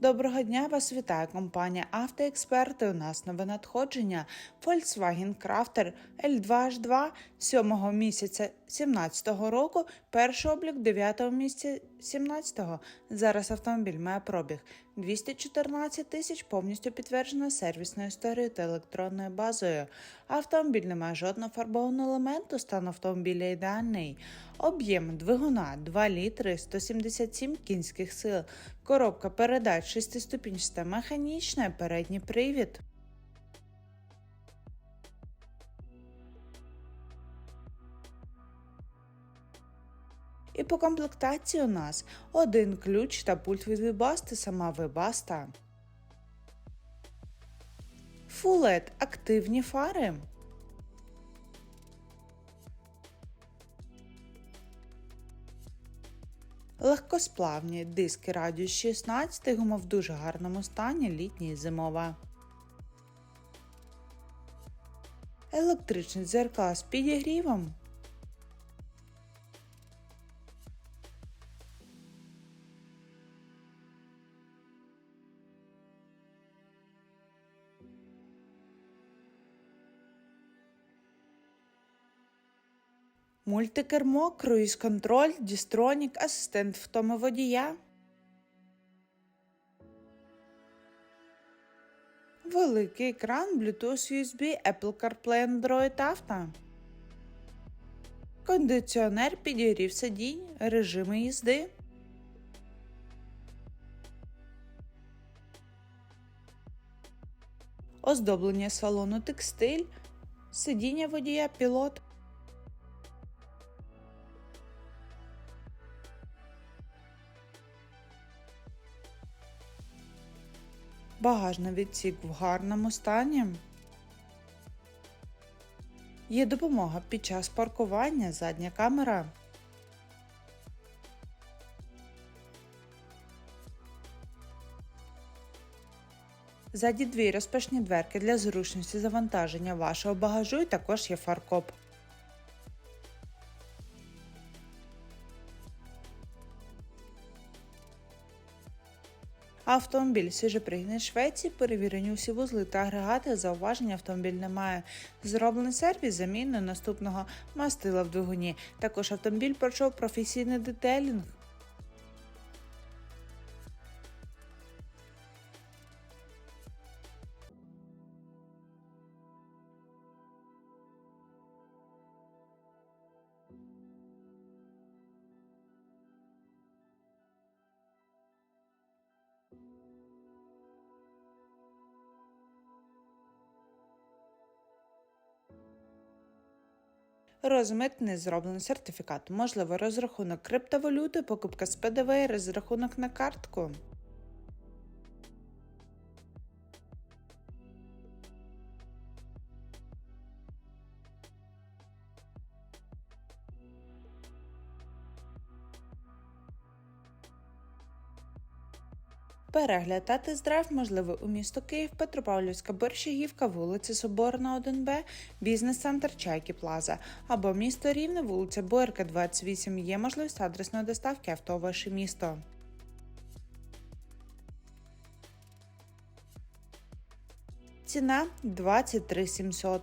Доброго дня, вас вітає компанія Автоексперти. У нас нове надходження Volkswagen Crafter L2H2 7 місяця 2017 року, перший облік 9 місяця 2017. Зараз автомобіль має пробіг 214 тисяч, повністю підтверджена сервісною історією та електронною базою. Автомобіль не має жодного фарбованого елементу, стан автомобіля ідеальний. Об'єм двигуна 2 літри 177 кінських сил. Коробка передач шестиступінчаста механічна, передній привід. І по комплектації у нас один ключ та пульт від вибасти, сама. Full LED активні фари. Легкосплавні диски радіус 16 гума в дуже гарному стані літній і зимова. Електричний дзеркала з підігрівом. Мультикермо, круїз-контроль, дістронік, асистент втоми водія. Великий екран, Bluetooth USB, Apple CarPlay, Android Auto. Кондиціонер підігрів сидінь, режими їзди. Оздоблення салону текстиль, сидіння водія пілот. Багажний відсік в гарному стані. Є допомога під час паркування, задня камера. Ззаді дві розпашні дверки для зручності завантаження вашого багажу і також є фаркоп. Автомобіль свіжепригнаний Швеції, перевірені усі вузли та агрегати, зауваження автомобіль немає. Зроблений сервіс заміною наступного мастила в двигуні. Також автомобіль пройшов професійний детелінг. Розмитний зроблений сертифікат, можливо розрахунок криптовалюти, покупка з ПДВ, розрахунок на картку. Перегляд та тест-драйв можливий у місто Київ, Петропавлівська Борщагівка, вулиця Соборна, 1Б, бізнес-центр Чайки Плаза або місто Рівне, вулиця Боярка, 28. Є можливість адресної доставки авто в ваше місто. Ціна 23 700.